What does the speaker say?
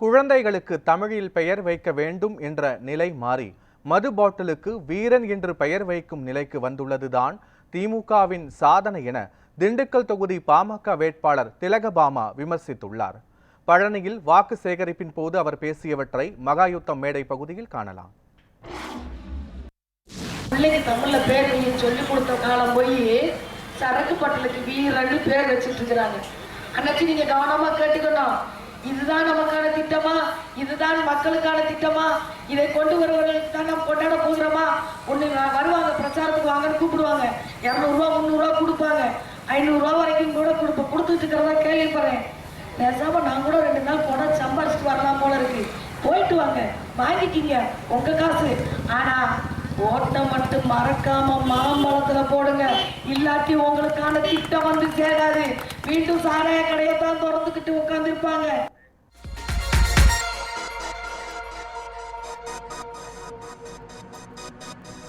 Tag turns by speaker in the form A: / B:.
A: குழந்தைகளுக்கு தமிழில் பெயர் வைக்க வேண்டும் என்ற நிலை மாறி மது பாட்டிலுக்கு வீரன் என்று பெயர் வைக்கும் நிலைக்கு வந்துள்ளதுதான் திமுகவின் சாதனை என திண்டுக்கல் தொகுதி பாமக வேட்பாளர் திலகபாமா விமர்சித்துள்ளார். பழனியில் வாக்கு சேகரிப்பின் போது அவர் பேசியவற்றை மகாயுத்தம் மேடை பகுதியில் காணலாம்.
B: பிள்ளைக்கு தமிழ்ல பேர் சொல்லி கொடுத்த காலம் போய் சரக்கு பட்டலுக்கு வீரன்னு பேர் வச்சிட்டு இருக்கிறாங்க. அன்னைக்கு நீங்க கவனமா கேட்டுக்கணும். இதுதான் நமக்கு திட்டமா? இதுதான் மக்களுக்கான திட்டமா? இதை கொண்டு வருவர்களுக்கு தான் நம்ம கொண்டாட போகிறோமா? ஒன்று வருவாங்க பிரச்சாரத்துக்கு வாங்கன்னு கூப்பிடுவாங்க. இரநூறுவா முந்நூறுரூவா கொடுப்பாங்க. ஐநூறுரூவா வரைக்கும் கூட கொடுப்ப கொடுத்துட்டு இருக்கிறதா கேள்விப்படுறேன். பேசாம நான் கூட ரெண்டு நாள் போனால் சம்பாரிச்சுட்டு வரலாம் போல இருக்கு. போயிட்டு வாங்க வாங்கிக்கிங்க உங்க காசு. ஆனா ஓட்டை மட்டும் மறக்காம மாம்பழத்துல போடுங்க. இல்லாட்டி உங்களுக்கான திட்டம் வந்து சேராது. மீண்டும் சாராய கடையை தான் திறந்துக்கிட்டு உட்காந்துருப்பாங்க Thank you.